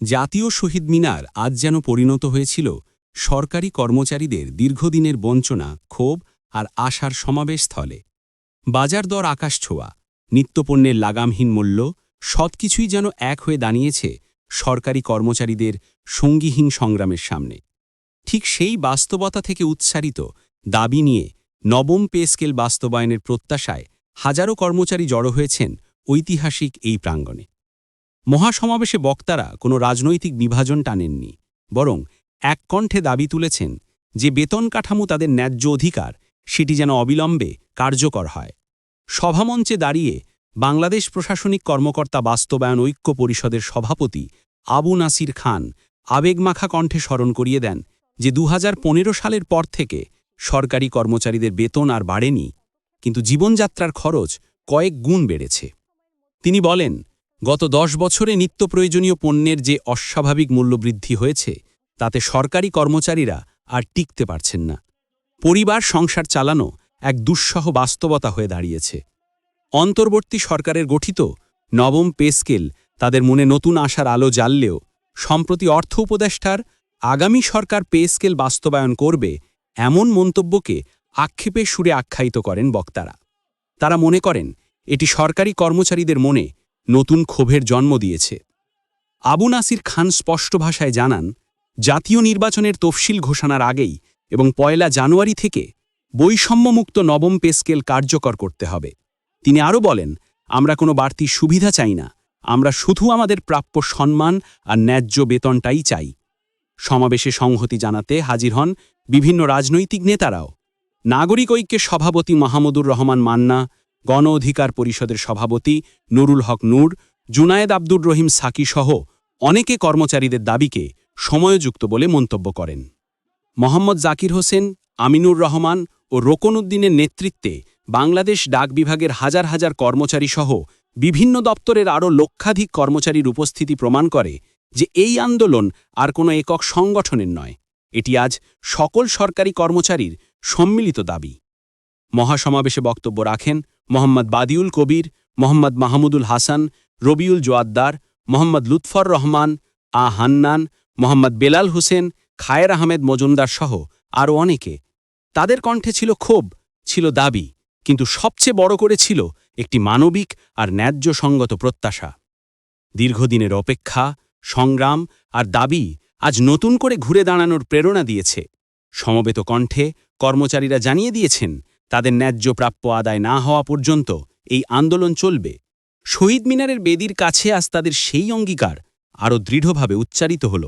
জাতীয় শহীদ মিনার আজ যেন পরিণত হয়েছিল, সরকারি কর্মচারীদের দীর্ঘদিনের বঞ্চনা, ক্ষোভ আর আশার সমাবেশ স্থলে বাজার দর আকাশ ছোঁয়া, নিত্যপণ্যের লাগামহীন মূল্য, সবকিছুই যেন এক হয়ে দাঁড়িয়েছে সরকারি কর্মচারীদের সঙ্গীহীন সংগ্রামের সামনে। ঠিক সেই বাস্তবতা থেকে উৎসারিত দাবি নিয়ে নবম পে স্কেল বাস্তবায়নের প্রত্যাশায় হাজারো কর্মচারী জড়ো হয়েছেন ঐতিহাসিক এই প্রাঙ্গণে। মহাসমাবেশে বক্তারা কোনো রাজনৈতিক বিভাজন টানেননি, বরং এক কণ্ঠে দাবি তুলেছেন যে বেতন কাঠামো তাদের ন্যায্য অধিকার, সেটি যেন অবিলম্বে কার্যকর হয়। সভামঞ্চে দাঁড়িয়ে বাংলাদেশ প্রশাসনিক কর্মকর্তা বাস্তবায়ন ঐক্য পরিষদের সভাপতি আবু নাসির খান আবেগমাখা কণ্ঠে স্মরণ করিয়ে দেন যে দু হাজার পনেরো সালের পর থেকে সরকারি কর্মচারীদের বেতন আর বাড়েনি, কিন্তু জীবনযাত্রার খরচ কয়েক গুণ বেড়েছে। তিনি বলেন গত দশ বছরে নিত্য প্রয়োজনীয় পণ্যের যে অস্বাভাবিক মূল্যবৃদ্ধি হয়েছে, তাতে সরকারি কর্মচারীরা আর টিকতে পারছেন না। পরিবার সংসার চালানো এক দুঃসহ বাস্তবতা হয়ে দাঁড়িয়েছে। অন্তর্বর্তী সরকারের গঠিত নবম পে স্কেল তাদের মনে নতুন আশার আলো জ্বাললেও, সম্প্রতি অর্থ উপদেষ্টার আগামী সরকার পে স্কেল বাস্তবায়ন করবে এমন মন্তব্যকে আক্ষেপের সুরে আখ্যায়িত করেন বক্তারা। তারা মনে করেন, এটি সরকারি কর্মচারীদের মনে নতুন ক্ষোভের জন্ম দিয়েছে। আবু নাসির খান স্পষ্ট ভাষায় জানান, জাতীয় নির্বাচনের তফসিল ঘোষণার আগেই এবং পয়লা জানুয়ারি থেকে বৈষম্যমুক্ত নবম পে স্কেল কার্যকর করতে হবে। তিনি আরও বলেন, আমরা কোনো বাড়তি সুবিধা চাই না। আমরা শুধু আমাদের প্রাপ্য সম্মান আর ন্যায্য বেতনটাই চাই। সমাবেশে সংহতি জানাতে হাজির হন বিভিন্ন রাজনৈতিক নেতারাও। নাগরিক ঐক্যের সভাপতি মাহমুদুর রহমান মান্না গণ অধিকার পরিষদের সভাপতি নুরুল হক নূর, জুনায়েদ আব্দুর রহিম সাকি সহ অনেকে কর্মচারীদের দাবিকে সময়যুক্ত বলে মন্তব্য করেন। মোহাম্মদ জাকির হোসেন, আমিনুর রহমান ও রোকনউদ্দিনের নেতৃত্বে বাংলাদেশ ডাক বিভাগের হাজার হাজার কর্মচারী সহ বিভিন্ন দপ্তরের আরও লক্ষাধিক কর্মচারীর উপস্থিতি প্রমাণ করে যে এই আন্দোলন আর কোনো একক সংগঠনের নয়। এটি আজ সকল সরকারি কর্মচারীর সম্মিলিত দাবি। মহাসমাবেশে বক্তব্য রাখেন মোহাম্মদ বাদিউল কবির, মোহাম্মদ মাহমুদুল হাসান, রবিউল জোয়াদ্দার, মোহাম্মদ লুৎফর রহমান, আ হান্নান, মোহাম্মদ বেলাল হোসেন, খায়ের আহমেদ মজুমদার সহ আরও অনেকে। তাদের কণ্ঠে ছিল ক্ষোভ, ছিল দাবি, কিন্তু সবচেয়ে বড় করে ছিল একটি মানবিক আর ন্যায্য সঙ্গত প্রত্যাশা। দীর্ঘদিনের অপেক্ষা, সংগ্রাম আর দাবি আজ নতুন করে ঘুরে দাঁড়ানোর প্রেরণা দিয়েছে। সমবেত কণ্ঠে কর্মচারীরা জানিয়ে দিয়েছেন তাদের ন্যায্য প্রাপ্য আদায় না হওয়া পর্যন্ত এই আন্দোলন চলবে। শহীদ মিনারের বেদির কাছে আজ তাদের সেই অঙ্গীকার আরও দৃঢ়ভাবে উচ্চারিত হল।